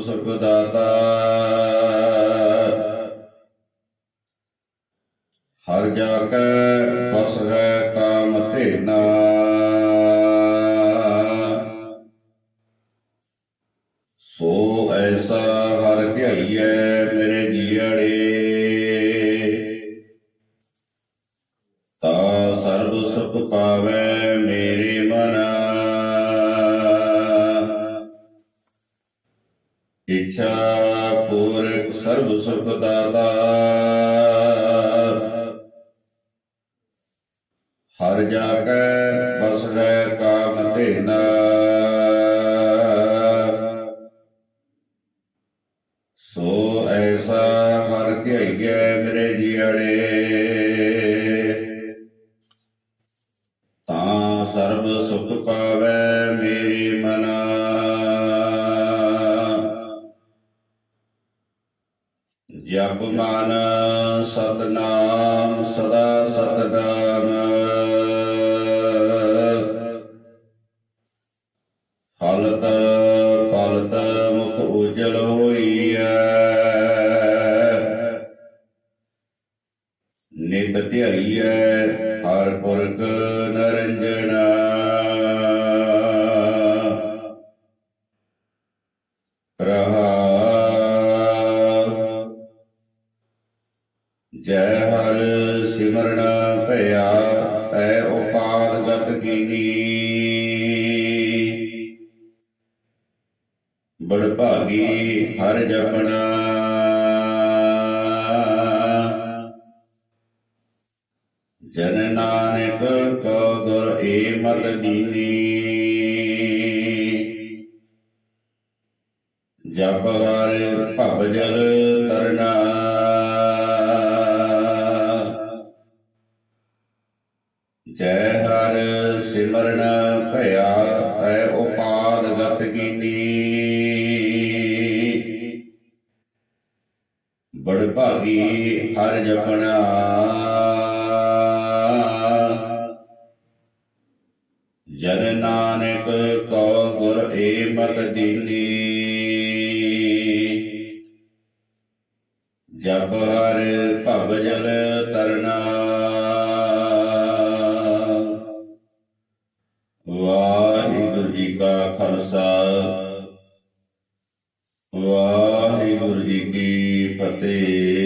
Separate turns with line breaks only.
ਸੁਖ ਦਾਤਾ ਹਰ ਜਾ ਕੈ ਬਸ ਹੈ ਕਾਮ ਧੇਨਾ। ਸੋ ਐਸਾ ਹਰ ਧਿਆਈਐ ਮੇਰੇ ਜੀੜੇ ਤਾ ਸਰਬ ਸੁਖ ਪਾਵੈ ਇੱਛਾ ਪੂਰਕ ਸਰਬ ਸੁਖ ਦਾਤਾ। ਹਰ ਜਾ ਕੈ ਬਸ ਹੈ ਕਾਮ ਧੇਨਾ। ਸੋ ਐਸਾ ਹਰ ਧਿਆਈਐ ਮੇਰੇ ਜੀੜੇ ਤਾਂ ਸਰਬ ਸੁਖ ਪਾਵੈ ਮੇਰੀ ਮਨਾ। ਜਪ ਮਨ ਸਤਨਾਮ ਸਦਾ ਸਤਨਾਮ ਹਲਤ ਪਲਤ ਮੁਖ ਉਜਲ ਹੋਈਐ। ਨਿਤ ਧਿਆਈਐ ਹਰ ਪੁਰਖ ਨਰੰਜਨਾ। ਰਹਾ ਜੈ ਹਰ ਸਿਮਰਨ ਭਇਆ ਐ ਉਪਾਦ ਗਤ ਕੀਨੀ। ਬੜ ਭਾਗੀ ਹਰ ਜਪਣਾ। ਜਨ ਨਾਨਕ ਕੋ ਗੁਰ ਏ ਮਤ ਦੀਨੀ ਜਪ ਹਰ ਭਵ ਜਲ ਕਰਨਾ ਜੈ ਹਰ ਸਿਮਰਨ ਭਇਆ ਐ ਉਪਾਦ ਗਤ ਕੀਨੀ। ਬੜ ਭਾਗੀ ਹਰ ਜਪਣਾ। ਜਨ ਨਾਨਕ ਕੋ ਗੁਰ ਏ ਮਤ ਦੀਨੀ। ਜਬ ਹਰ ਭਵ ਜਲ ਤਰਨਾ। ਵਾਹਿਗੁਰੂ ਜੀ ਕੀ ਫਤਿਹ